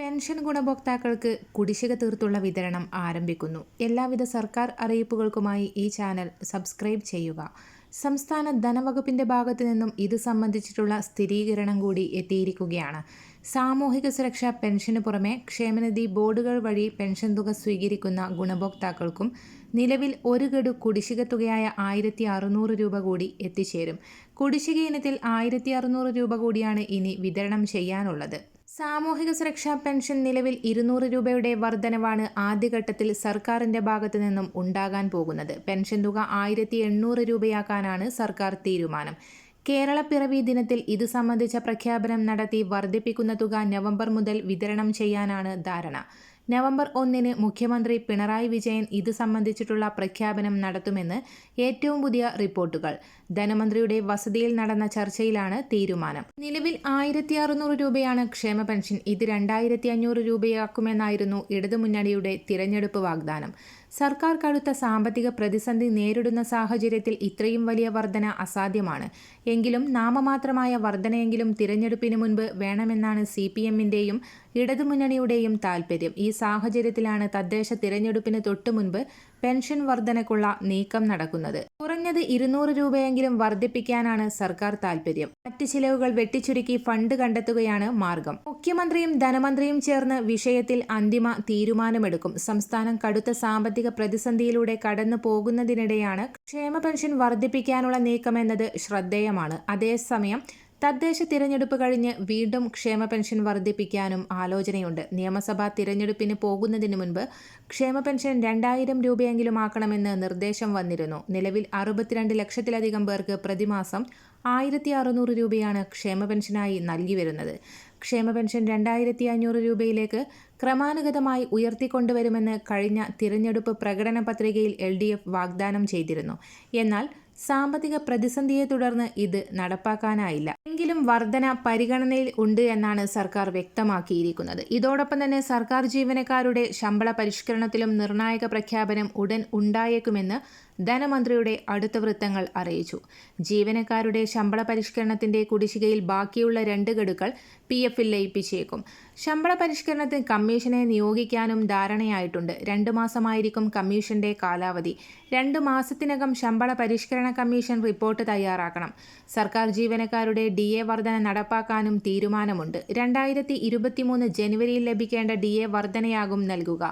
Pension ഗുണഭോക്താക്കൾക്ക് കുടിശ്ശിക തീർത്തുള്ള വിതരണം ആരംഭിക്കുന്നു. എല്ലാവിധ സർക്കാർ അറിയിപ്പുകൾക്കുമായി ഈ ചാനൽ സബ്സ്ക്രൈബ് ചെയ്യുക. സംസ്ഥാന ധനവകുപ്പിന്റെ ഭാഗത്തു നിന്നും ഇത് സംബന്ധിച്ചിട്ടുള്ള സ്ഥിരീകരണം കൂടി എത്തിയിരിക്കുകയാണ്. സാമൂഹിക സുരക്ഷാ പെൻഷന് പുറമെ ക്ഷേമനിധി ബോർഡുകൾ വഴി പെൻഷൻ തുക സ്വീകരിക്കുന്ന ഗുണഭോക്താക്കൾക്കും നിലവിൽ ഒരു ഗഡു കുടിശ്ശിക തുകയായ ആയിരത്തി അറുന്നൂറ് രൂപ കൂടി എത്തിച്ചേരും. കുടിശ്ശിക ഇനത്തിൽ ആയിരത്തി അറുന്നൂറ് രൂപ കൂടിയാണ് ഇനി വിതരണം ചെയ്യാനുള്ളത്. സാമൂഹിക സുരക്ഷാ പെൻഷൻ നിലവിൽ ഇരുന്നൂറ് രൂപയുടെ വർധനവാണ് ആദ്യഘട്ടത്തിൽ സർക്കാരിന്റെ ഭാഗത്തു നിന്നും ഉണ്ടാകാൻ പോകുന്നത്. പെൻഷൻ തുക ആയിരത്തി എണ്ണൂറ് രൂപയാക്കാനാണ് സർക്കാർ തീരുമാനം. കേരള പിറവി ദിനത്തിൽ ഇത് സംബന്ധിച്ച പ്രഖ്യാപനം നടത്തി വർദ്ധിപ്പിക്കുന്ന തുക നവംബർ മുതൽ വിതരണം ചെയ്യാനാണ് ധാരണ. നവംബർ ഒന്നിന് മുഖ്യമന്ത്രി പിണറായി വിജയൻ ഇത് സംബന്ധിച്ചിട്ടുള്ള പ്രഖ്യാപനം നടത്തുമെന്ന് ഏറ്റവും പുതിയ റിപ്പോർട്ടുകൾ. ധനമന്ത്രിയുടെ വസതിയിൽ നടന്ന ചർച്ചയിലാണ് തീരുമാനം. നിലവിൽ ആയിരത്തി അറുന്നൂറ് രൂപയാണ് ക്ഷേമ പെൻഷൻ. ഇത് രണ്ടായിരത്തി അഞ്ഞൂറ് രൂപയാക്കുമെന്നായിരുന്നു ഇടതുമുന്നണിയുടെ തിരഞ്ഞെടുപ്പ് വാഗ്ദാനം. സർക്കാർ കടുത്ത സാമ്പത്തിക പ്രതിസന്ധി നേരിടുന്ന സാഹചര്യത്തിൽ ഇത്രയും വലിയ വർധന അസാധ്യമാണ്. എങ്കിലും നാമമാത്രമായ വർധനയെങ്കിലും തിരഞ്ഞെടുപ്പിന് മുൻപ് വേണമെന്നാണ് സി പി എമ്മിന്റെയും ഇടതുമുന്നണിയുടെയും താൽപ്പര്യം ഈ സാഹചര്യത്തിലാണ് തദ്ദേശ തിരഞ്ഞെടുപ്പിന് തൊട്ടു മുൻപ് പെൻഷൻ വർധനക്കുള്ള നീക്കം നടക്കുന്നത്. കുറഞ്ഞത് ഇരുന്നൂറ് രൂപയെങ്കിലും വർദ്ധിപ്പിക്കാനാണ് സർക്കാർ താൽപ്പര്യം മറ്റ് ചിലവുകൾ വെട്ടിച്ചുരുക്കി ഫണ്ട് കണ്ടെത്തുകയാണ് മാർഗം. മുഖ്യമന്ത്രിയും ധനമന്ത്രിയും ചേർന്ന് വിഷയത്തിൽ അന്തിമ തീരുമാനമെടുക്കും. സംസ്ഥാനം കടുത്ത സാമ്പത്തിക പ്രതിസന്ധിയിലൂടെ കടന്നു പോകുന്നതിനിടെയാണ് ക്ഷേമ പെൻഷൻ വർദ്ധിപ്പിക്കാനുള്ള നീക്കമെന്നത് ശ്രദ്ധേയമാണ്. അതേസമയം തദ്ദേശ തിരഞ്ഞെടുപ്പ് കഴിഞ്ഞ് വീണ്ടും ക്ഷേമ പെൻഷൻ വർദ്ധിപ്പിക്കാനും ആലോചനയുണ്ട്. നിയമസഭാ തിരഞ്ഞെടുപ്പിന് പോകുന്നതിന് മുൻപ് ക്ഷേമ പെൻഷൻ രണ്ടായിരം രൂപയെങ്കിലും ആക്കണമെന്ന് നിർദ്ദേശം വന്നിരുന്നു. നിലവിൽ അറുപത്തിരണ്ട് ലക്ഷത്തിലധികം പേർക്ക് പ്രതിമാസം ആയിരത്തി അറുന്നൂറ് രൂപയാണ് ക്ഷേമ പെൻഷനായി നൽകി വരുന്നത്. ക്ഷേമ പെൻഷൻ രണ്ടായിരത്തി അഞ്ഞൂറ് രൂപയിലേക്ക് ക്രമാനുഗതമായി ഉയർത്തിക്കൊണ്ടുവരുമെന്ന് കഴിഞ്ഞ തിരഞ്ഞെടുപ്പ് പ്രകടന പത്രികയിൽ എൽ വാഗ്ദാനം ചെയ്തിരുന്നു. എന്നാൽ സാമ്പത്തിക പ്രതിസന്ധിയെ തുടർന്ന് ഇത് നടപ്പാക്കാനായില്ല. എങ്കിലും വർധന പരിഗണനയിൽ ഉണ്ട് എന്നാണ് സർക്കാർ വ്യക്തമാക്കിയിരിക്കുന്നത്. ഇതോടൊപ്പം തന്നെ സർക്കാർ ജീവനക്കാരുടെ ശമ്പള പരിഷ്കരണത്തിലും നിർണായക പ്രഖ്യാപനം ഉടൻ ഉണ്ടായേക്കുമെന്ന് ധനമന്ത്രിയുടെ അടുത്ത വൃത്തങ്ങൾ അറിയിച്ചു. ജീവനക്കാരുടെ ശമ്പള പരിഷ്കരണത്തിന്റെ കുടിശ്ശികയിൽ ബാക്കിയുള്ള രണ്ട് ഗഡുക്കൾ പി എഫിൽ ലയിപ്പിച്ചേക്കും. ശമ്പള പരിഷ്കരണത്തിന് കമ്മീഷനെ നിയോഗിക്കാനും ധാരണയായിട്ടുണ്ട്. രണ്ട് മാസമായിരിക്കും കമ്മീഷന്റെ കാലാവധി. രണ്ട് മാസത്തിനകം ശമ്പള പരിഷ്കരണ കമ്മീഷൻ റിപ്പോർട്ട് തയ്യാറാക്കണം. സർക്കാർ ജീവനക്കാരുടെ ഡി എ വർധന നടപ്പാക്കാനും തീരുമാനമുണ്ട്. രണ്ടായിരത്തി ഇരുപത്തിമൂന്ന് ജനുവരിയിൽ ലഭിക്കേണ്ട ഡി എ വർധനയാകും നൽകുക.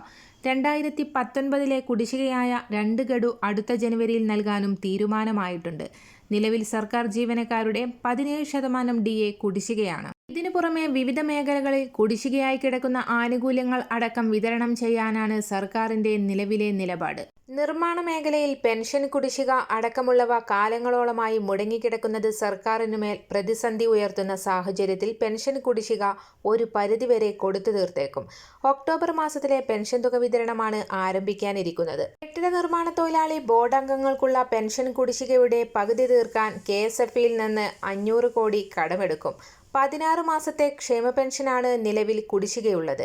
രണ്ടായിരത്തി പത്തൊൻപതിലെ കുടിശ്ശികയായ രണ്ട് ഗഡു അടുത്ത ജനുവരിയിൽ നൽകാനും തീരുമാനമായിട്ടുണ്ട്. നിലവിൽ സർക്കാർ ജീവനക്കാരുടെ പതിനേഴ് ശതമാനം ഡി എ കുടിശ്ശികയാണ്. ഇതിനു പുറമെ വിവിധ മേഖലകളിൽ കുടിശ്ശികയായി കിടക്കുന്ന ആനുകൂല്യങ്ങൾ അടക്കം വിതരണം ചെയ്യാനാണ് സർക്കാരിന്റെ നിലവിലെ നിലപാട്. നിർമ്മാണ മേഖലയിൽ പെൻഷൻ കുടിശ്ശിക അടക്കമുള്ളവ കാലങ്ങളോളമായി മുടങ്ങിക്കിടക്കുന്നത് സർക്കാരിനുമേൽ പ്രതിസന്ധി ഉയർത്തുന്ന സാഹചര്യത്തിൽ പെൻഷൻ കുടിശ്ശിക ഒരു പരിധിവരെ കൊടുത്തു തീർത്തേക്കും. ഒക്ടോബർ മാസത്തിലെ പെൻഷൻ തുക വിതരണമാണ് ആരംഭിക്കാനിരിക്കുന്നത്. കെട്ടിട നിർമ്മാണ തൊഴിലാളി ബോർഡ് അംഗങ്ങൾക്കുള്ള പെൻഷൻ കുടിശ്ശികയുടെ പകുതി തീർക്കാൻ കെ നിന്ന് അഞ്ഞൂറ് കോടി കടമെടുക്കും. പതിനാറ് മാസത്തെ ക്ഷേമ പെൻഷനാണ് നിലവിൽ കുടിശ്ശികയുള്ളത്.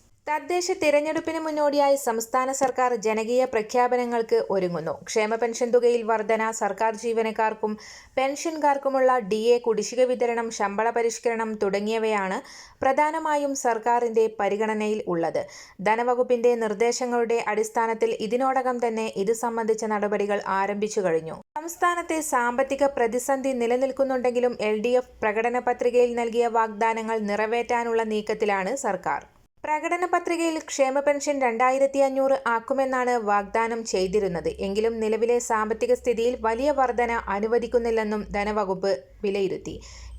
തദ്ദേശ തിരഞ്ഞെടുപ്പിന് മുന്നോടിയായി സംസ്ഥാന സർക്കാർ ജനകീയ പ്രഖ്യാപനങ്ങൾക്ക് ഒരുങ്ങുന്നു. ക്ഷേമ പെൻഷൻ തുകയിൽ വർധന സർക്കാർ ജീവനക്കാർക്കും പെൻഷൻകാർക്കുമുള്ള ഡി എ കുടിശ്ശിക വിതരണം ശമ്പള പരിഷ്കരണം തുടങ്ങിയവയാണ് പ്രധാനമായും സർക്കാരിന്റെ പരിഗണനയിൽ ഉള്ളത്. ധനവകുപ്പിന്റെ നിർദ്ദേശങ്ങളുടെ അടിസ്ഥാനത്തിൽ ഇതിനോടകം തന്നെ ഇത് സംബന്ധിച്ച നടപടികൾ ആരംഭിച്ചു കഴിഞ്ഞു. സംസ്ഥാനത്തെ സാമ്പത്തിക പ്രതിസന്ധി നിലനിൽക്കുന്നുണ്ടെങ്കിലും എൽ പ്രകടന പത്രികയിൽ നൽകിയ വാഗ്ദാനങ്ങൾ നിറവേറ്റാനുള്ള നീക്കത്തിലാണ് സർക്കാർ. പ്രകടന പത്രികയിൽ ക്ഷേമ പെൻഷൻ രണ്ടായിരത്തി അഞ്ഞൂറ് ആക്കുമെന്നാണ് വാഗ്ദാനം ചെയ്തിരുന്നത്. എങ്കിലും നിലവിലെ സാമ്പത്തിക സ്ഥിതിയിൽ വലിയ വർധന അനുവദിക്കുന്നില്ലെന്നും ധനവകുപ്പ് വിലയിരുത്തി.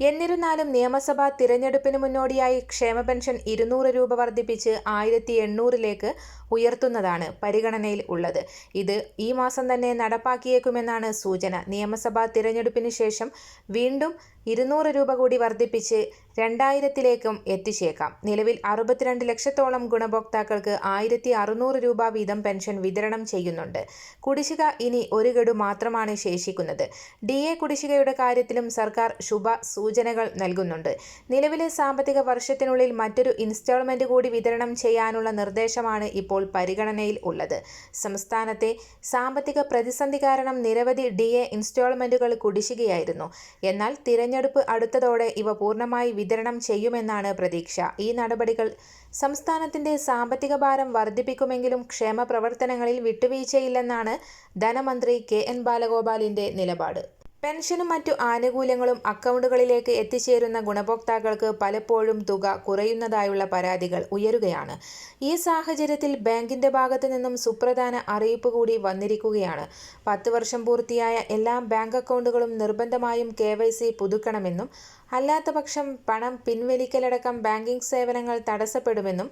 എന്നിരുന്നാലും നിയമസഭാ തിരഞ്ഞെടുപ്പിന് മുന്നോടിയായി ക്ഷേമ പെൻഷൻ ഇരുന്നൂറ് രൂപ വർദ്ധിപ്പിച്ച് ആയിരത്തി എണ്ണൂറിലേക്ക് ഉയർത്തുന്നതാണ് പരിഗണനയിൽ ഉള്ളത്. ഇത് ഈ മാസം തന്നെ നടപ്പാക്കിയേക്കുമെന്നാണ് സൂചന. നിയമസഭാ തിരഞ്ഞെടുപ്പിന് ശേഷം വീണ്ടും ഇരുന്നൂറ് രൂപ കൂടി വർദ്ധിപ്പിച്ച് രണ്ടായിരത്തിലേക്കും എത്തിച്ചേക്കാം. നിലവിൽ അറുപത്തിരണ്ട് ലക്ഷത്തോളം ഗുണഭോക്താക്കൾക്ക് ആയിരത്തി അറുന്നൂറ് രൂപ വീതം പെൻഷൻ വിതരണം ചെയ്യുന്നുണ്ട്. കുടിശ്ശിക ഇനി ഒരു ഗഡു മാത്രമാണ് ശേഷിക്കുന്നത്. ഡി എ കുടിശ്ശികയുടെ കാര്യത്തിലും സർക്കാർ ശുഭ സൂചനകൾ നൽകുന്നുണ്ട്. നിലവിലെ സാമ്പത്തിക വർഷത്തിനുള്ളിൽ മറ്റൊരു ഇൻസ്റ്റാൾമെന്റ് കൂടി വിതരണം ചെയ്യാനുള്ള നിർദ്ദേശമാണ് ഇപ്പോൾ പരിഗണനയിൽ ഉള്ളത്. സംസ്ഥാനത്തെ സാമ്പത്തിക പ്രതിസന്ധി കാരണം നിരവധി ഡി എ ഇൻസ്റ്റാൾമെന്റുകൾ കുടിശ്ശികയായിരുന്നു. എന്നാൽ തിരഞ്ഞെടുപ്പ് അടുത്തതോടെ ഇവ പൂർണമായി വിതരണം ചെയ്യുമെന്നാണ് പ്രതീക്ഷ. ഈ നടപടികൾ സംസ്ഥാനത്തിന്റെ സാമ്പത്തിക ഭാരം വർദ്ധിപ്പിക്കുമെങ്കിലും ക്ഷേമ പ്രവർത്തനങ്ങളിൽ വിട്ടുവീഴ്ചയില്ലെന്നാണ് ധനമന്ത്രി കെ എൻ ബാലഗോപാലിന്റെ നിലപാട്. പെൻഷനും മറ്റു ആനുകൂല്യങ്ങളും അക്കൗണ്ടുകളിലേക്ക് എത്തിച്ചേരുന്ന ഗുണഭോക്താക്കൾക്ക് പലപ്പോഴും തുക കുറയുന്നതായുള്ള പരാതികൾ ഉയരുകയാണ്. ഈ സാഹചര്യത്തിൽ ബാങ്കിന്റെ ഭാഗത്തു നിന്നും സുപ്രധാന അറിയിപ്പ് കൂടി വന്നിരിക്കുകയാണ്. പത്ത് വർഷം പൂർത്തിയായ എല്ലാ ബാങ്ക് അക്കൗണ്ടുകളും നിർബന്ധമായും കെ പുതുക്കണമെന്നും അല്ലാത്തപക്ഷം പണം പിൻവലിക്കലടക്കം ബാങ്കിംഗ് സേവനങ്ങൾ തടസ്സപ്പെടുമെന്നും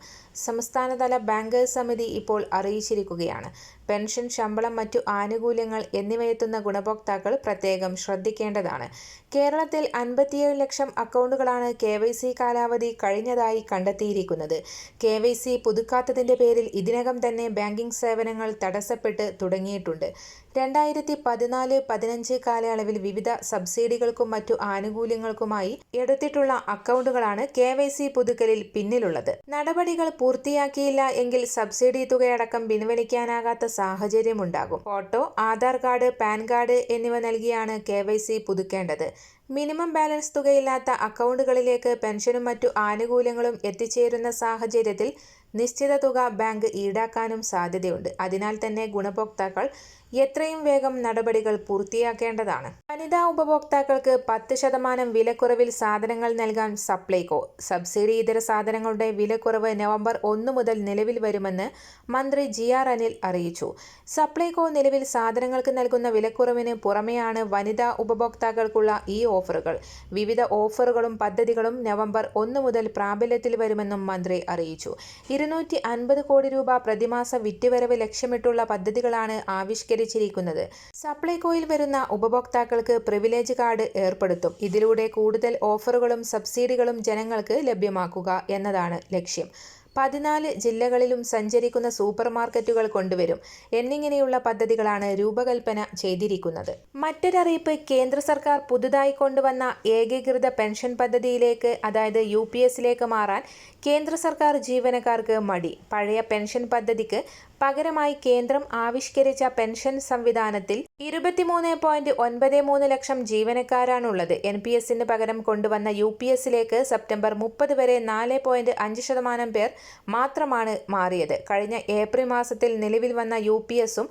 സംസ്ഥാനതല ബാങ്കേഴ്സ് സമിതി ഇപ്പോൾ അറിയിച്ചിരിക്കുകയാണ്. പെൻഷൻ ശമ്പളം മറ്റു ആനുകൂല്യങ്ങൾ എന്നിവയെത്തുന്ന ഗുണഭോക്താക്കൾ പ്രത്യേകം ശ്രദ്ധിക്കേണ്ടതാണ്. കേരളത്തിൽ അൻപത്തിയേഴ് ലക്ഷം അക്കൗണ്ടുകളാണ് കെ വൈ സി കാലാവധി കഴിഞ്ഞതായി കണ്ടെത്തിയിരിക്കുന്നത്. കെ വൈ സി പുതുക്കാത്തതിന്റെ പേരിൽ ഇതിനകം തന്നെ ബാങ്കിംഗ് സേവനങ്ങൾ തടസ്സപ്പെട്ട് തുടങ്ങിയിട്ടുണ്ട്. രണ്ടായിരത്തി പതിനാല് പതിനഞ്ച് കാലയളവിൽ വിവിധ സബ്സിഡികൾക്കും മറ്റു ആനുകൂല്യങ്ങൾക്കുമായി എടുത്തിട്ടുള്ള അക്കൗണ്ടുകളാണ് കെ വൈ സി പുതുക്കലിൽ പിന്നിലുള്ളത്. നടപടികൾ പൂർത്തിയാക്കിയില്ല എങ്കിൽ സബ്സിഡി തുകയടക്കം പിൻവലിക്കാനാകാത്ത സാഹചര്യമുണ്ടാകും. Photo Aadhaar card PAN card എന്നിവ നൽകിയാണ് കെ വൈ സി പുതുക്കേണ്ടത്. മിനിമം ബാലൻസ് തുകയില്ലാത്ത അക്കൗണ്ടുകളിലേക്ക് പെൻഷനും മറ്റു ആനുകൂല്യങ്ങളും എത്തിച്ചേരുന്ന സാഹചര്യത്തിൽ നിശ്ചിത തുക ബാങ്ക് ഈടാക്കാനും സാധ്യതയുണ്ട്. അതിനാൽ തന്നെ ഗുണഭോക്താക്കൾ എത്രയും വേഗം നടപടികൾ പൂർത്തിയാക്കേണ്ടതാണ്. വനിതാ ഉപഭോക്താക്കൾക്ക് പത്ത് ശതമാനം വിലക്കുറവിൽ സാധനങ്ങൾ നൽകാൻ സപ്ലൈകോ. സബ്സിഡി ഇതര സാധനങ്ങളുടെ വിലക്കുറവ് നവംബർ ഒന്ന് മുതൽ നിലവിൽ വരുമെന്ന് മന്ത്രി ജി ആർ അനിൽ അറിയിച്ചു. സപ്ലൈകോ നിലവിൽ സാധനങ്ങൾക്ക് നൽകുന്ന വിലക്കുറവിന് പുറമെയാണ് വനിതാ ഉപഭോക്താക്കൾക്കുള്ള ഈ ഓഫറുകൾ. വിവിധ ഓഫറുകളും പദ്ധതികളും നവംബർ ഒന്ന് മുതൽ പ്രാബല്യത്തിൽ വരുമെന്നും മന്ത്രി അറിയിച്ചു. ഇരുന്നൂറ്റി കോടി രൂപ പ്രതിമാസ വിറ്റുവരവ് ലക്ഷ്യമിട്ടുള്ള പദ്ധതികളാണ് ആവിഷ്കരിച്ചിരിക്കുന്നത് സപ്ലൈകോയിൽ വരുന്ന ഉപഭോക്താക്കൾക്ക് പ്രിവിലേജ് കാർഡ് ഏർപ്പെടുത്തും. ഇതിലൂടെ കൂടുതൽ ഓഫറുകളും സബ്സിഡികളും ജനങ്ങൾക്ക് ലഭ്യമാക്കുക എന്നതാണ് ലക്ഷ്യം. പതിനാല് ജില്ലകളിലും സഞ്ചരിക്കുന്ന സൂപ്പർ മാർക്കറ്റുകൾ കൊണ്ടുവരും. എന്നിങ്ങനെയുള്ള പദ്ധതികളാണ് രൂപകൽപ്പന ചെയ്തിരിക്കുന്നത്. മറ്റൊരറിയിപ്പ് കേന്ദ്ര സർക്കാർ പുതുതായി കൊണ്ടുവന്ന ഏകീകൃത പെൻഷൻ പദ്ധതിയിലേക്ക് അതായത് യു പി എസിലേക്ക് മാറാൻ കേന്ദ്ര സർക്കാർ ജീവനക്കാർക്ക് മടി. പഴയ പെൻഷൻ പദ്ധതിക്ക് പകരമായി കേന്ദ്രം ആവിഷ്കരിച്ച പെൻഷൻ സംവിധാനത്തിൽ ഇരുപത്തിമൂന്ന് പോയിന്റ് ഒൻപത് മൂന്ന് ലക്ഷം ജീവനക്കാരാണുള്ളത്. എൻ പി എസിന് പകരം കൊണ്ടുവന്ന യു പി എസിലേക്ക് സെപ്റ്റംബർ മുപ്പത് വരെ നാല് പോയിന്റ് അഞ്ച് ശതമാനം പേർ മാത്രമാണ് മാറിയത്. കഴിഞ്ഞ ഏപ്രിൽ മാസത്തിൽ നിലവിൽ വന്ന യു പി എസും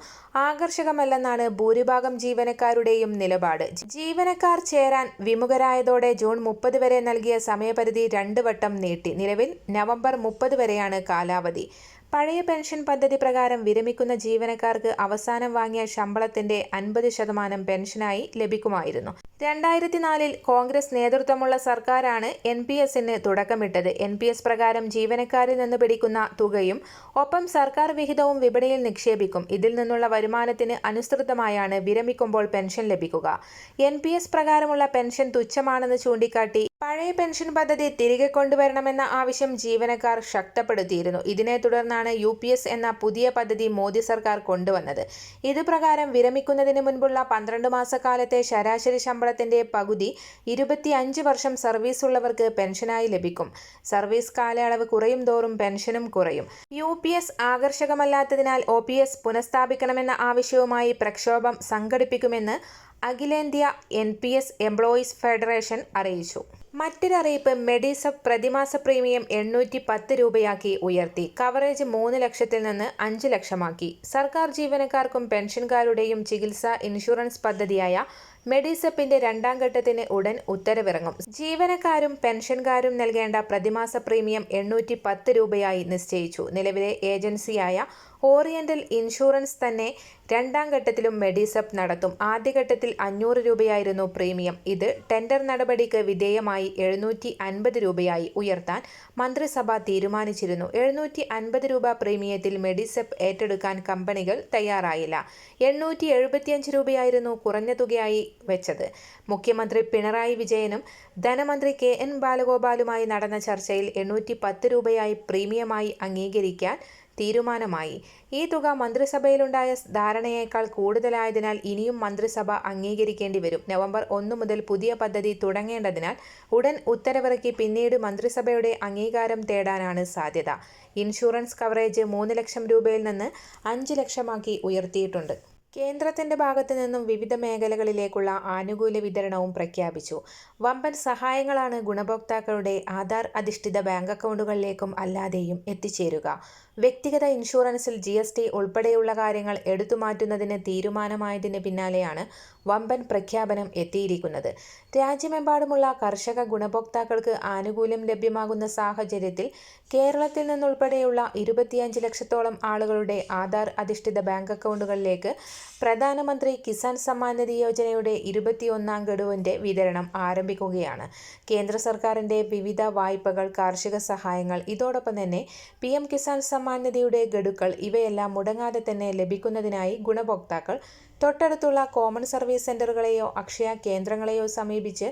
ആകർഷകമല്ലെന്നാണ് ഭൂരിഭാഗം ജീവനക്കാരുടെയും നിലപാട്. ജീവനക്കാർ ചേരാൻ വിമുഖരായതോടെ ജൂൺ മുപ്പത് വരെ നൽകിയ സമയപരിധി രണ്ട് വട്ടം നീട്ടി. നിലവിൽ നവംബർ മുപ്പത് വരെയാണ് കാലാവധി. പഴയ പെൻഷൻ പദ്ധതി പ്രകാരം വിരമിക്കുന്ന ജീവനക്കാർക്ക് അവസാനം വാങ്ങിയ ശമ്പളത്തിന്റെ അൻപത് ശതമാനം പെൻഷനായി ലഭിക്കുമായിരുന്നു. രണ്ടായിരത്തി നാലിൽ കോൺഗ്രസ് നേതൃത്വമുള്ള സർക്കാരാണ് എൻ പി എസിന് തുടക്കമിട്ടത്. എൻ പി എസ് പ്രകാരം ജീവനക്കാരിൽ നിന്ന് പിടിക്കുന്ന തുകയും ഒപ്പം സർക്കാർ വിഹിതവും വിപണിയിൽ നിക്ഷേപിക്കും. ഇതിൽ നിന്നുള്ള വരുമാനത്തിന് അനുസൃതമായാണ് വിരമിക്കുമ്പോൾ പെൻഷൻ ലഭിക്കുക. എൻ പി എസ് പ്രകാരമുള്ള പെൻഷൻ തുച്ഛമാണെന്ന് ചൂണ്ടിക്കാട്ടി പഴയ പെൻഷൻ പദ്ധതി തിരികെ കൊണ്ടുവരണമെന്ന ആവശ്യം ജീവനക്കാർ ശക്തപ്പെടുത്തിയിരുന്നു. ഇതിനെ തുടർന്നാണ് യു പി എസ് എന്ന പുതിയ പദ്ധതി മോദി സർക്കാർ കൊണ്ടുവന്നത്. ഇത് പ്രകാരം വിരമിക്കുന്നതിന് മുൻപുള്ള പന്ത്രണ്ട് മാസക്കാലത്തെ ശരാശരി ശമ്പളത്തിന്റെ പകുതി ഇരുപത്തിയഞ്ച് വർഷം സർവീസ് ഉള്ളവർക്ക് പെൻഷനായി ലഭിക്കും. സർവീസ് കാലയളവ് കുറയും തോറും പെൻഷനും കുറയും. യു പി എസ് ആകർഷകമല്ലാത്തതിനാൽ ഒ പി എസ് പുനഃസ്ഥാപിക്കണമെന്ന ആവശ്യവുമായി പ്രക്ഷോഭം സംഘടിപ്പിക്കുമെന്ന് അഖിലേന്ത്യാ N P S employees federation അറിയിച്ചു. മറ്റൊരറിയിപ്പ് മെഡിസപ്പ് പ്രതിമാസ പ്രീമിയം എണ്ണൂറ്റി പത്ത് രൂപയാക്കി ഉയർത്തി. കവറേജ് മൂന്ന് ലക്ഷത്തിൽ നിന്ന് അഞ്ച് ലക്ഷമാക്കി. സർക്കാർ ജീവനക്കാർക്കും പെൻഷൻകാരുടെയും ചികിത്സാ ഇൻഷുറൻസ് പദ്ധതിയായ മെഡിസപ്പിന്റെ രണ്ടാം ഘട്ടത്തിന് ഉടൻ ഉത്തരവിറങ്ങും. ജീവനക്കാരും പെൻഷൻകാരും നൽകേണ്ട പ്രതിമാസ പ്രീമിയം എണ്ണൂറ്റി പത്ത് രൂപയായി നിശ്ചയിച്ചു. നിലവിലെ ഏജൻസിയായ ഓറിയന്റൽ ഇൻഷുറൻസ് തന്നെ രണ്ടാം ഘട്ടത്തിലും മെഡിസപ്പ് നടത്തും. ആദ്യഘട്ടത്തിൽ അഞ്ഞൂറ് രൂപയായിരുന്നു പ്രീമിയം. ഇത് ടെൻഡർ നടപടിക്ക് വിധേയമായി എഴുന്നൂറ്റി അൻപത് രൂപയായി ഉയർത്താൻ മന്ത്രിസഭ തീരുമാനിച്ചിരുന്നു. എഴുന്നൂറ്റി അൻപത് രൂപ പ്രീമിയത്തിൽ മെഡിസെപ്പ് ഏറ്റെടുക്കാൻ കമ്പനികൾ തയ്യാറായില്ല. എണ്ണൂറ്റി എഴുപത്തിയഞ്ച് രൂപയായിരുന്നു കുറഞ്ഞ തുകയായി വെച്ചത്. മുഖ്യമന്ത്രി പിണറായി വിജയനും ധനമന്ത്രി കെ എൻ ബാലഗോപാലുമായി നടന്ന ചർച്ചയിൽ എണ്ണൂറ്റി പത്ത് രൂപയായി പ്രീമിയമായി അംഗീകരിക്കാൻ തീരുമാനമായി. ഈ തുക മന്ത്രിസഭയിലുണ്ടായ ധാരണയേക്കാൾ കൂടുതലായതിനാൽ ഇനിയും മന്ത്രിസഭ അംഗീകരിക്കേണ്ടി വരും. നവംബർ ഒന്ന് മുതൽ പുതിയ പദ്ധതി തുടങ്ങേണ്ടതിനാൽ ഉടൻ ഉത്തരവിറക്കി പിന്നീട് മന്ത്രിസഭയുടെ അംഗീകാരം തേടാനാണ് സാധ്യത. ഇൻഷുറൻസ് കവറേജ് മൂന്ന് ലക്ഷം രൂപയിൽ നിന്ന് അഞ്ച് ലക്ഷമാക്കി ഉയർത്തിയിട്ടുണ്ട്. കേന്ദ്രത്തിന്റെ ഭാഗത്തു നിന്നും വിവിധ മേഖലകളിലേക്കുള്ള ആനുകൂല്യ വിതരണവും പ്രഖ്യാപിച്ചു. വമ്പൻ സഹായങ്ങളാണ് ഗുണഭോക്താക്കളുടെ ആധാർ അധിഷ്ഠിത ബാങ്ക് അക്കൗണ്ടുകളിലേക്കും അല്ലാതെയും എത്തിച്ചേരുക. വ്യക്തിഗത ഇൻഷുറൻസിൽ ജി എസ് ടി ഉൾപ്പെടെയുള്ള കാര്യങ്ങൾ എടുത്തുമാറ്റുന്നതിന് തീരുമാനമായതിന് പിന്നാലെയാണ് വമ്പൻ പ്രഖ്യാപനം എത്തിയിരിക്കുന്നത്. രാജ്യമെമ്പാടുമുള്ള കർഷക ഗുണഭോക്താക്കൾക്ക് ആനുകൂല്യം ലഭ്യമാകുന്ന സാഹചര്യത്തിൽ കേരളത്തിൽ നിന്നുൾപ്പെടെയുള്ള ഇരുപത്തിയഞ്ച് ലക്ഷത്തോളം ആളുകളുടെ ആധാർ അധിഷ്ഠിത ബാങ്ക് അക്കൗണ്ടുകളിലേക്ക് പ്രധാനമന്ത്രി കിസാൻ സമ്മാൻ നിധി യോജനയുടെ ഇരുപത്തിയൊന്നാം ഗഡുവിന്റെ വിതരണം ആരംഭിക്കുകയാണ്. കേന്ദ്ര സർക്കാരിന്റെ വിവിധ വായ്പകൾ കാർഷിക സഹായങ്ങൾ ഇതോടൊപ്പം തന്നെ പി എം കിസാൻ സമ്മാൻ നിധിയുടെ ഗഡുക്കൾ ഇവയെല്ലാം മുടങ്ങാതെ തന്നെ ലഭിക്കുന്നതിനായി ഗുണഭോക്താക്കൾ. തൊട്ടടുത്തുള്ള കോമൺ സർവീസ് സെന്ററുകളെയോ അക്ഷയ കേന്ദ്രങ്ങളെയോ സമീപിച്ച്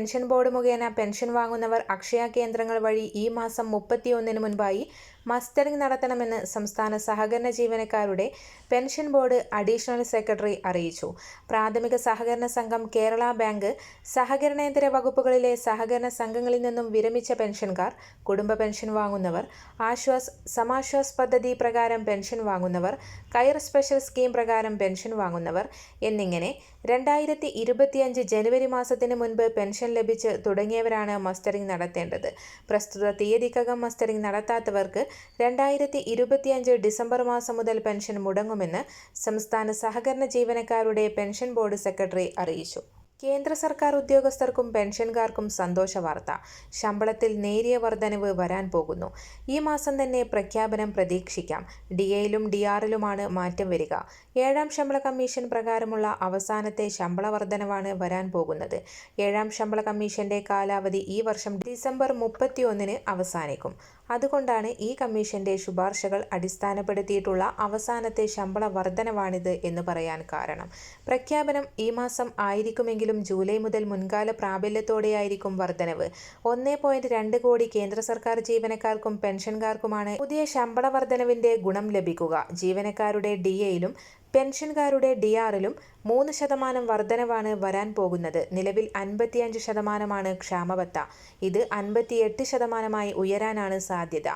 പെൻഷൻ ബോർഡ് മുഖേന പെൻഷൻ വാങ്ങുന്നവർ അക്ഷയ കേന്ദ്രങ്ങൾ വഴി ഈ മാസം മുപ്പത്തിയൊന്നിന് മുൻപായി മസ്റ്ററിംഗ് നടത്തണമെന്ന് സംസ്ഥാന സഹകരണ ജീവനക്കാരുടെ പെൻഷൻ ബോർഡ് അഡീഷണൽ സെക്രട്ടറി അറിയിച്ചു. പ്രാഥമിക സഹകരണ സംഘം കേരള ബാങ്ക് സഹകരണേതര വകുപ്പുകളിലെ സഹകരണ സംഘങ്ങളിൽ നിന്നും വിരമിച്ച പെൻഷൻകാർ കുടുംബ പെൻഷൻ വാങ്ങുന്നവർ ആശ്വാസ് സമാശ്വാസ് പദ്ധതി പ്രകാരം പെൻഷൻ വാങ്ങുന്നവർ കയർ സ്പെഷ്യൽ സ്കീം പ്രകാരം പെൻഷൻ വാങ്ങുന്നവർ എന്നിങ്ങനെ രണ്ടായിരത്തി ഇരുപത്തിയഞ്ച് ജനുവരി മാസത്തിന് മുൻപ് പെൻഷൻ ലഭിച്ച് തുടങ്ങിയവരാണ് മസ്റ്ററിംഗ് നടത്തേണ്ടത്. പ്രസ്തുത തീയതിക്കകം മസ്റ്ററിംഗ് നടത്താത്തവർക്ക് രണ്ടായിരത്തി ഇരുപത്തിയഞ്ച് ഡിസംബർ മാസം മുതൽ പെൻഷൻ മുടങ്ങുമെന്ന് സംസ്ഥാന സഹകരണ ജീവനക്കാരുടെ പെൻഷൻ ബോർഡ് സെക്രട്ടറി അറിയിച്ചു. കേന്ദ്ര സർക്കാർ ഉദ്യോഗസ്ഥർക്കും പെൻഷൻകാർക്കും സന്തോഷ വാർത്ത. ശമ്പളത്തിൽ നേരിയ വർധനവ് വരാൻ പോകുന്നു. ഈ മാസം തന്നെ പ്രഖ്യാപനം പ്രതീക്ഷിക്കാം. ഡി എയിലും ഡി ആറിലുമാണ് മാറ്റം വരിക. ഏഴാം ശമ്പള കമ്മീഷൻ പ്രകാരമുള്ള അവസാനത്തെ ശമ്പള വർധനവാണ് വരാൻ പോകുന്നത്. ഏഴാം ശമ്പള കമ്മീഷന്റെ കാലാവധി ഈ വർഷം ഡിസംബർ മുപ്പത്തിയൊന്നിന് അവസാനിക്കും. അതുകൊണ്ടാണ് ഈ കമ്മീഷന്റെ ശുപാർശകൾ അടിസ്ഥാനപ്പെടുത്തിയിട്ടുള്ള അവസാനത്തെ ശമ്പള വർധനവാണിത് എന്ന് പറയാൻ കാരണം. പ്രഖ്യാപനം ഈ മാസം ആയിരിക്കുമെങ്കിലും ജൂലൈ മുതൽ മുൻകാല പ്രാബല്യത്തോടെയായിരിക്കും വർധനവ്. ഒന്നേ പോയിന്റ് രണ്ട് കോടി കേന്ദ്ര സർക്കാർ ജീവനക്കാർക്കും പെൻഷൻകാർക്കുമാണ് പുതിയ ശമ്പള വർധനവിന്റെ ഗുണം ലഭിക്കുക. ജീവനക്കാരുടെ ഡി എയിലും പെൻഷൻകാരുടെ ഡി ആറിലും മൂന്ന് ശതമാനം വർധനവാണ് വരാൻ പോകുന്നത്. നിലവിൽ അൻപത്തിയഞ്ച് ശതമാനമാണ് ക്ഷാമബത്ത. ഇത് അൻപത്തിയെട്ട് ശതമാനമായി ഉയരാനാണ് സാധ്യത.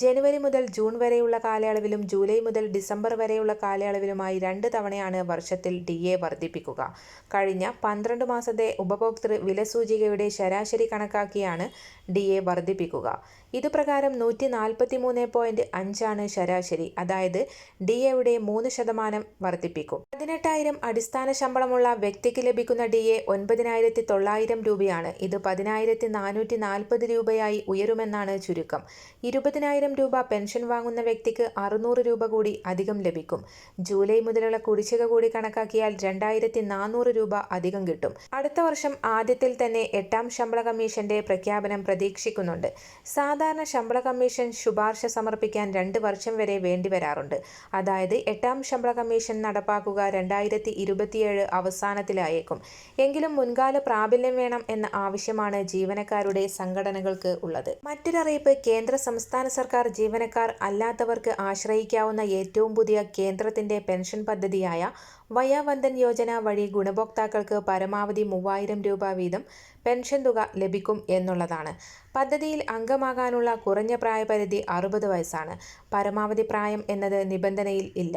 ജനുവരി മുതൽ ജൂൺ വരെയുള്ള കാലയളവിലും ജൂലൈ മുതൽ ഡിസംബർ വരെയുള്ള കാലയളവിലുമായി രണ്ട് തവണയാണ് വർഷത്തിൽ ഡി എ വർദ്ധിപ്പിക്കുക. കഴിഞ്ഞ പന്ത്രണ്ട് മാസത്തെ ഉപഭോക്തൃ വിലസൂചികയുടെ ശരാശരി കണക്കാക്കിയാണ് ഡി എ വർദ്ധിപ്പിക്കുക. ഇതുപ്രകാരം നൂറ്റി നാൽപ്പത്തി മൂന്ന് പോയിന്റ് അഞ്ചാണ് ശരാശരി. അതായത് ഡി എയുടെ മൂന്ന് ശതമാനം വർദ്ധിപ്പിക്കും. പതിനെട്ടായിരം അടിസ്ഥാന ശമ്പളമുള്ള വ്യക്തിക്ക് ലഭിക്കുന്ന ഡി എ ഒൻപതിനായിരത്തി തൊള്ളായിരം രൂപയാണ്. ഇത് പതിനായിരത്തി നാനൂറ്റി നാൽപ്പത് രൂപയായി ഉയരുമെന്നാണ് ചുരുക്കം. ഇരുപതിനായിരം രൂപ പെൻഷൻ വാങ്ങുന്ന വ്യക്തിക്ക് അറുന്നൂറ് രൂപ കൂടി അധികം ലഭിക്കും. ജൂലൈ മുതലുള്ള കുടിശ്ശിക കൂടി കണക്കാക്കിയാൽ രണ്ടായിരത്തി നാനൂറ് രൂപ അധികം കിട്ടും. അടുത്ത വർഷം ആദ്യത്തിൽ തന്നെ എട്ടാം ശമ്പള കമ്മീഷന്റെ പ്രഖ്യാപനം പ്രതീക്ഷിക്കുന്നുണ്ട്. ശമ്പള കമ്മീഷൻ ശുപാർശ സമർപ്പിക്കാൻ രണ്ട് വർഷം വരെ വേണ്ടി വരാറുണ്ട്. അതായത് എട്ടാം ശമ്പള കമ്മീഷൻ നടപ്പാക്കുക രണ്ടായിരത്തി ഇരുപത്തിയേഴ് അവസാനത്തിലായേക്കും. എങ്കിലും മുൻകാല പ്രാബല്യം വേണം എന്ന ആവശ്യമാണ് ജീവനക്കാരുടെ സംഘടനകൾക്ക് ഉള്ളത്. മറ്റൊരറിയിപ്പ് കേന്ദ്ര സംസ്ഥാന സർക്കാർ ജീവനക്കാർ അല്ലാത്തവർക്ക് ആശ്രയിക്കാവുന്ന ഏറ്റവും പുതിയ കേന്ദ്രത്തിന്റെ പെൻഷൻ പദ്ധതിയായ വയാവന്ദൻ യോജന വഴി ഗുണഭോക്താക്കൾക്ക് പരമാവധി മൂവായിരം രൂപ വീതം പെൻഷൻ തുക ലഭിക്കും എന്നുള്ളതാണ്. പദ്ധതിയിൽ അംഗമാകാനുള്ള കുറഞ്ഞ പ്രായപരിധി അറുപത് വയസ്സാണ്. പരമാവധി പ്രായം എന്നത് നിബന്ധനയിൽ ഇല്ല.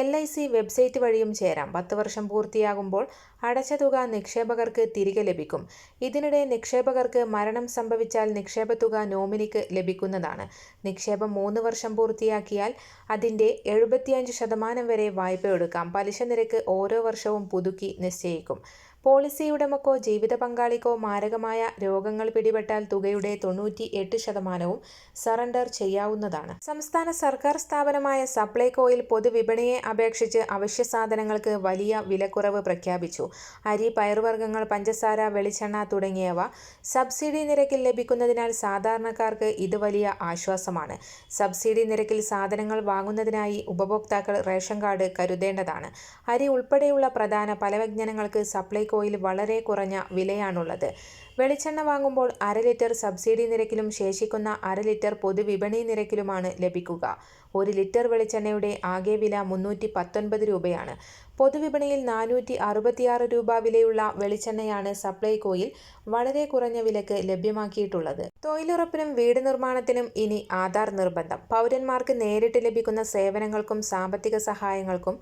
എൽ ഐ സി വെബ്സൈറ്റ് വഴിയും ചേരാം. പത്ത് വർഷം പൂർത്തിയാകുമ്പോൾ അടച്ച തുക നിക്ഷേപകർക്ക് തിരികെ ലഭിക്കും. ഇതിനിടെ നിക്ഷേപകർക്ക് മരണം സംഭവിച്ചാൽ നിക്ഷേപ തുക നോമിനിക്ക് ലഭിക്കുന്നതാണ്. നിക്ഷേപം മൂന്ന് വർഷം പൂർത്തിയാക്കിയാൽ അതിന്റെ എഴുപത്തിയഞ്ച് ശതമാനം വരെ വായ്പ എടുക്കാം പലിശ നിരക്ക് ഓരോ വർഷവും പുതുക്കി നിശ്ചയിക്കും. പോളിസി ഉടമക്കോ ജീവിത പങ്കാളിക്കോ മാരകമായ രോഗങ്ങൾ പിടിപെട്ടാൽ തുകയുടെ തൊണ്ണൂറ്റി എട്ട് ശതമാനവും സറണ്ടർ ചെയ്യാവുന്നതാണ്. സംസ്ഥാന സർക്കാർ സ്ഥാപനമായ സപ്ലൈകോയിൽ പൊതുവിപണിയെ അപേക്ഷിച്ച് അവശ്യ സാധനങ്ങൾക്ക് വലിയ വിലക്കുറവ് പ്രഖ്യാപിച്ചു. അരി പയറുവർഗങ്ങൾ പഞ്ചസാര വെളിച്ചെണ്ണ തുടങ്ങിയവ സബ്സിഡി നിരക്കിൽ ലഭിക്കുന്നതിനാൽ സാധാരണക്കാർക്ക് ഇത് വലിയ ആശ്വാസമാണ്. സബ്സിഡി നിരക്കിൽ സാധനങ്ങൾ വാങ്ങുന്നതിനായി ഉപഭോക്താക്കൾ റേഷൻ കാർഡ് കരുതേണ്ടതാണ്. അരി ഉൾപ്പെടെയുള്ള പ്രധാന പലവ്യഞ്ജനങ്ങൾക്ക് സപ്ലൈകോ ഓയിൽ വളരെ കുറഞ്ഞ വിലയാണുള്ളത്. വെളിച്ചെണ്ണ വാങ്ങുമ്പോൾ അര ലിറ്റർ സബ്സിഡി നിരക്കിലും ശേഷിക്കുന്ന അര ലിറ്റർ പൊതുവിപണി നിരക്കിലുമാണ് ലഭിക്കുക. ഒരു ലിറ്റർ വെളിച്ചെണ്ണയുടെ ആകെ വില മുന്നൂറ്റി പത്തൊൻപത് രൂപയാണ്. പൊതുവിപണിയിൽ നാനൂറ്റി അറുപത്തിയാറ് രൂപ വിലയുള്ള വെളിച്ചെണ്ണയാണ് സപ്ലൈകോയിൽ വളരെ കുറഞ്ഞ വിലക്ക് ലഭ്യമാക്കിയിട്ടുള്ളത്. തൊഴിലുറപ്പിനും വീട് നിർമ്മാണത്തിനും ഇനി ആധാർ നിർബന്ധം. പൗരന്മാർക്ക് നേരിട്ട് ലഭിക്കുന്ന സേവനങ്ങൾക്കും സാമ്പത്തിക സഹായങ്ങൾക്കും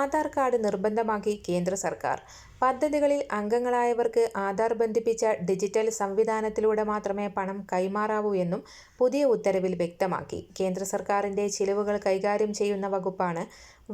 ആധാർ കാർഡ് നിർബന്ധമാക്കി കേന്ദ്ര സർക്കാർ. പദ്ധതികളിൽ അംഗങ്ങളായവർക്ക് ആധാർ ബന്ധിപ്പിച്ച ഡിജിറ്റൽ സംവിധാനത്തിലൂടെ മാത്രമേ പണം കൈമാറാവൂ എന്നും പുതിയ ഉത്തരവിൽ വ്യക്തമാക്കി. കേന്ദ്ര സർക്കാരിന്റെ ചിലവുകൾ കൈകാര്യം ചെയ്യുന്ന വകുപ്പാണ്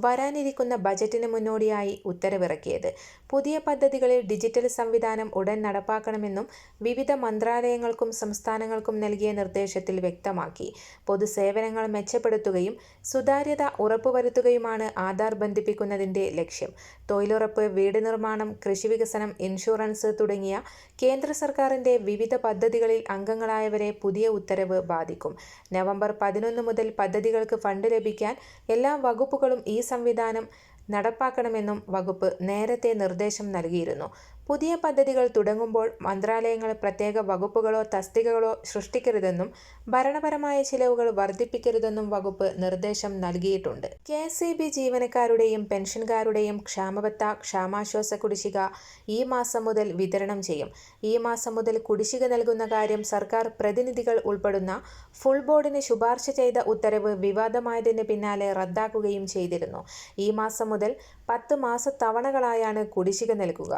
വരാനിരിക്കുന്ന ബജറ്റിന് മുന്നോടിയായി ഉത്തരവിറക്കിയത്. പുതിയ പദ്ധതികളിൽ ഡിജിറ്റൽ സംവിധാനം ഉടൻ നടപ്പാക്കണമെന്നും വിവിധ മന്ത്രാലയങ്ങൾക്കും സംസ്ഥാനങ്ങൾക്കും നൽകിയ നിർദ്ദേശത്തിൽ വ്യക്തമാക്കി. പൊതുസേവനങ്ങൾ മെച്ചപ്പെടുത്തുകയും സുതാര്യത ഉറപ്പുവരുത്തുകയുമാണ് ആധാർ ബന്ധിപ്പിക്കുന്നതിന്റെ ലക്ഷ്യം. തൊഴിലുറപ്പ് വീട് നിർമ്മാണം കൃഷി വികസനം ഇൻഷുറൻസ് തുടങ്ങിയ കേന്ദ്ര സർക്കാരിന്റെ വിവിധ പദ്ധതികളിൽ അംഗങ്ങളായവരെ പുതിയ ഉത്തരവ് ബാധിക്കും. നവംബർ പതിനൊന്ന് മുതൽ പദ്ധതികൾക്ക് ഫണ്ട് ലഭിക്കാൻ എല്ലാ വകുപ്പുകളും ഈ സംവിധാനം നടപ്പാക്കണമെന്നും വകുപ്പ് നേരത്തെ നിർദ്ദേശം നൽകിയിരുന്നു. പുതിയ പദ്ധതികൾ തുടങ്ങുമ്പോൾ മന്ത്രാലയങ്ങൾ പ്രത്യേക വകുപ്പുകളോ തസ്തികകളോ സൃഷ്ടിക്കരുതെന്നും ഭരണപരമായ ചിലവുകൾ വർദ്ധിപ്പിക്കരുതെന്നും വകുപ്പ് നിർദ്ദേശം നൽകിയിട്ടുണ്ട്. കെ എസ് ഇ ബി ജീവനക്കാരുടെയും പെൻഷൻകാരുടെയും ക്ഷാമബത്ത ക്ഷാമാശ്വാസ കുടിശ്ശിക ഈ മാസം മുതൽ വിതരണം ചെയ്യും. ഈ മാസം മുതൽ കുടിശ്ശിക നൽകുന്ന കാര്യം സർക്കാർ പ്രതിനിധികൾ ഉൾപ്പെടുന്ന ഫുൾ ബോർഡിന് ശുപാർശ ചെയ്ത ഉത്തരവ് വിവാദമായതിന് പിന്നാലെ റദ്ദാക്കുകയും ചെയ്തിരുന്നു. ഈ മാസം മുതൽ പത്ത് മാസത്തവണകളായാണ് കുടിശ്ശിക നൽകുക.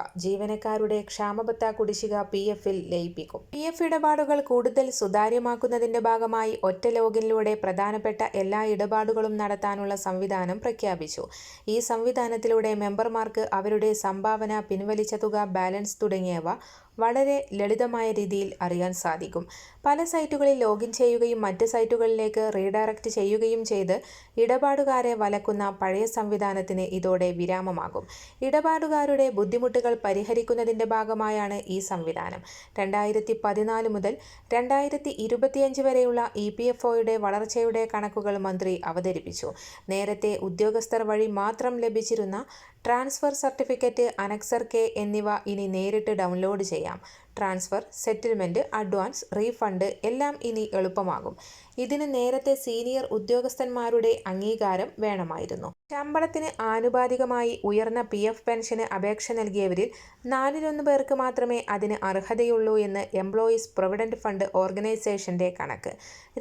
ജീവനക്കാരുടെ ക്ഷാമബത്ത കുടിശ്ശിക പി എഫിൽ ലയിപ്പിക്കും. പി എഫ് ഇടപാടുകൾ കൂടുതൽ സുതാര്യമാക്കുന്നതിന്റെ ഭാഗമായി ഒറ്റ ലോഗിനിലൂടെ പ്രധാനപ്പെട്ട എല്ലാ ഇടപാടുകളും നടത്താനുള്ള സംവിധാനം പ്രഖ്യാപിച്ചു. ഈ സംവിധാനത്തിലൂടെ മെമ്പർമാർക്ക് അവരുടെ സംഭാവന പിൻവലിച്ച തുക ബാലൻസ് തുടങ്ങിയവ വളരെ ലളിതമായ രീതിയിൽ അറിയാൻ സാധിക്കും. പല സൈറ്റുകളിൽ ലോഗിൻ ചെയ്യുകയും മറ്റ് സൈറ്റുകളിലേക്ക് റീഡയറക്റ്റ് ചെയ്യുകയും ചെയ്ത് ഇടപാടുകാരെ വലക്കുന്ന പഴയ സംവിധാനത്തിന് ഇതോടെ വിരാമമാകും. ഇടപാടുകാരുടെ ബുദ്ധിമുട്ടുകൾ പരിഹരിക്കുന്നതിന്റെ ഭാഗമായാണ് ഈ സംവിധാനം. രണ്ടായിരത്തി പതിനാല് മുതൽ രണ്ടായിരത്തി ഇരുപത്തിയഞ്ച് വരെയുള്ള ഇ പി എഫ് ഒയുടെ വളർച്ചയുടെ കണക്കുകൾ മന്ത്രി അവതരിപ്പിച്ചു. നേരത്തെ ഉദ്യോഗസ്ഥർ വഴി മാത്രം ലഭിച്ചിരുന്ന ട്രാൻസ്ഫർ സർട്ടിഫിക്കറ്റ് അനക്സർ കെ എന്നിവ ഇനി നേരിട്ട് ഡൗൺലോഡ് ചെയ്യാം. ട്രാൻസ്ഫർ സെറ്റിൽമെന്റ് അഡ്വാൻസ് റീഫണ്ട് എല്ലാം ഇനി എളുപ്പമാകും. ഇതിന് നേരത്തെ സീനിയർ ഉദ്യോഗസ്ഥന്മാരുടെ അംഗീകാരം വേണമായിരുന്നു. ശമ്പളത്തിന് ആനുപാതികമായി ഉയർന്ന പി എഫ് പെൻഷന് അപേക്ഷ നൽകിയവരിൽ നാലിലൊന്ന് പേർക്ക് മാത്രമേ അതിന് അർഹതയുള്ളൂ എന്ന് എംപ്ലോയീസ് പ്രൊവിഡന്റ് ഫണ്ട് ഓർഗനൈസേഷന്റെ കണക്ക്.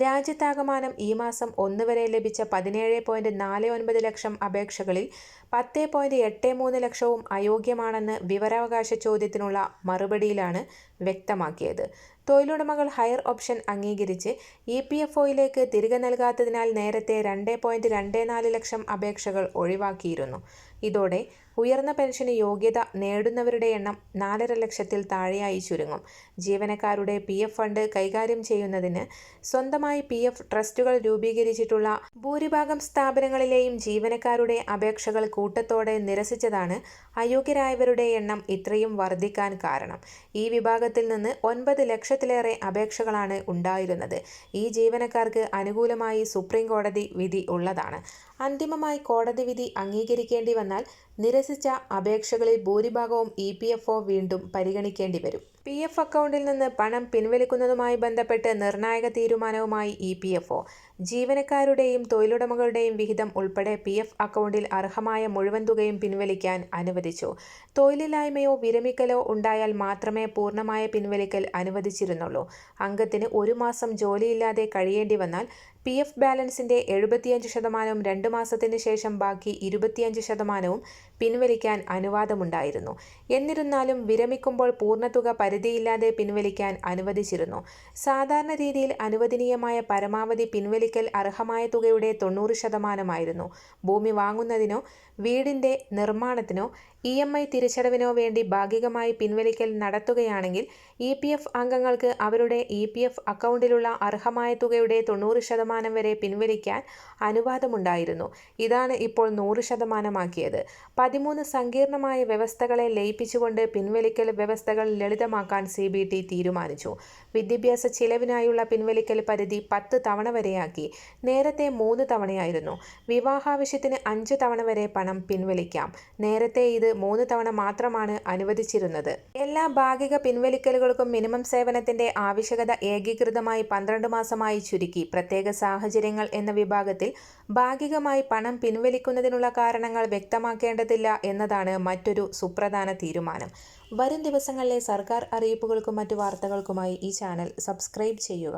രാജ്യത്താകമാനം ഈ മാസം ഒന്ന് വരെ ലഭിച്ച പതിനേഴ് പോയിന്റ് നാല് ഒൻപത് ലക്ഷം അപേക്ഷകളിൽ പത്ത് പോയിന്റ് എട്ട് മൂന്ന് ലക്ഷവും അയോഗ്യമാണെന്ന് വിവരാവകാശ ചോദ്യത്തിനുള്ള മറുപടിയിലാണ് വ്യക്തമാക്കിയത്. തൊഴിലുടമകൾ ഹയർ ഓപ്ഷൻ അംഗീകരിച്ച് ഇ പി എഫ് ഒയിലേക്ക് തിരികെ നൽകാത്തതിനാൽ നേരത്തെ രണ്ട് പോയിന്റ് രണ്ട് നാല് ലക്ഷം അപേക്ഷകൾ ഒഴിവാക്കിയിരുന്നു. ഇതോടെ ഉയർന്ന പെൻഷന് യോഗ്യത നേടുന്നവരുടെ എണ്ണം നാലര ലക്ഷത്തിൽ താഴെയായി ചുരുങ്ങും. ജീവനക്കാരുടെ പി എഫ് ഫണ്ട് കൈകാര്യം ചെയ്യുന്നതിന് സ്വന്തമായി പി എഫ് ട്രസ്റ്റുകൾ രൂപീകരിച്ചിട്ടുള്ള ഭൂരിഭാഗം സ്ഥാപനങ്ങളിലെയും ജീവനക്കാരുടെ അപേക്ഷകൾ കൂട്ടത്തോടെ നിരസിച്ചതാണ് അയോഗ്യരായവരുടെ എണ്ണം ഇത്രയും വർദ്ധിക്കാൻ കാരണം. ഈ വിഭാഗത്തിൽ നിന്ന് ഒൻപത് ലക്ഷത്തിലേറെ അപേക്ഷകളാണ് ഉണ്ടായിരുന്നത്. ഈ ജീവനക്കാർക്ക് അനുകൂലമായി സുപ്രീം കോടതി വിധി ഉള്ളതാണ്. അന്തിമമായി കോടതി വിധി അംഗീകരിക്കേണ്ടി വന്നാൽ നിരസിച്ച അപേക്ഷകളിൽ ഭൂരിഭാഗവും ഇ വീണ്ടും പരിഗണിക്കേണ്ടി വരും. പി എഫ് അക്കൗണ്ടിൽ നിന്ന് പണം പിൻവലിക്കുന്നതുമായി ബന്ധപ്പെട്ട് നിർണായക തീരുമാനവുമായി ഇ പി എഫ് ഒ. ജീവനക്കാരുടെയും തൊഴിലുടമകളുടെയും വിഹിതം ഉൾപ്പെടെ പി എഫ് അക്കൗണ്ടിൽ അർഹമായ മുഴുവൻ തുകയും പിൻവലിക്കാൻ അനുവദിച്ചു. തൊഴിലില്ലായ്മയോ വിരമിക്കലോ ഉണ്ടായാൽ മാത്രമേ പൂർണമായ പിൻവലിക്കൽ അനുവദിച്ചിരുന്നുള്ളൂ. അംഗത്തിന് ഒരു മാസം ജോലിയില്ലാതെ കഴിയേണ്ടി വന്നാൽ പി എഫ് ബാലൻസിന്റെ എഴുപത്തിയഞ്ച് ശതമാനവും രണ്ട് മാസത്തിന് ശേഷം ബാക്കി ഇരുപത്തിയഞ്ച് ശതമാനവും പിൻവലിക്കാൻ അനുവാദമുണ്ടായിരുന്നു. എന്നിരുന്നാലും വിരമിക്കുമ്പോൾ പൂർണതുക പരിധിയില്ലാതെ പിൻവലിക്കാൻ അനുവദിച്ചിരുന്നു. സാധാരണ രീതിയിൽ അനുവദനീയമായ പരമാവധി പിൻവലിക്കൽ അർഹമായ തുകയുടെ തൊണ്ണൂറ് ശതമാനമായിരുന്നു. ഭൂമി വാങ്ങുന്നതിനോ വീടിന്റെ നിർമ്മാണത്തിനോ ഇ എം ഐ തിരിച്ചടവിനോ വേണ്ടി ഭാഗികമായി പിൻവലിക്കൽ നടത്തുകയാണെങ്കിൽ ഇ പി എഫ് അംഗങ്ങൾക്ക് അവരുടെ ഇ പി എഫ് അക്കൗണ്ടിലുള്ള അർഹമായ തുകയുടെ തൊണ്ണൂറ് ശതമാനം വരെ പിൻവലിക്കാൻ അനുവാദമുണ്ടായിരുന്നു. ഇതാണ് ഇപ്പോൾ നൂറ് ശതമാനമാക്കിയത്. പതിമൂന്ന് സങ്കീർണമായ വ്യവസ്ഥകളെ ലയിപ്പിച്ചുകൊണ്ട് പിൻവലിക്കൽ വ്യവസ്ഥകൾ ലളിതമാക്കാൻ സി ബി ടി തീരുമാനിച്ചു. വിദ്യാഭ്യാസ ചിലവിനായുള്ള പിൻവലിക്കൽ പരിധി പത്ത് തവണ വരെയാക്കി. നേരത്തെ മൂന്ന് തവണയായിരുന്നു. വിവാഹാവശ്യത്തിന് അഞ്ച് തവണ വരെ പണം പിൻവലിക്കാം. നേരത്തെ ഇത് മൂന്ന് തവണ മാത്രമാണ് അനുവദിച്ചിരുന്നത്. എല്ലാ ഭാഗിക പിൻവലിക്കലുകൾക്കും മിനിമം സേവനത്തിന്റെ ആവശ്യകത ഏകീകൃതമായി പന്ത്രണ്ട് മാസമായി ചുരുക്കി. പ്രത്യേക സാഹചര്യങ്ങൾ എന്ന വിഭാഗത്തിൽ ഭാഗികമായി പണം പിൻവലിക്കുന്നതിനുള്ള കാരണങ്ങൾ വ്യക്തമാക്കേണ്ടതില്ല എന്നതാണ് മറ്റൊരു സുപ്രധാന തീരുമാനം. വരും ദിവസങ്ങളിലെ സർക്കാർ അറിയിപ്പുകൾക്കും മറ്റു വാർത്തകൾക്കുമായി ഈ ചാനൽ സബ്സ്ക്രൈബ് ചെയ്യുക.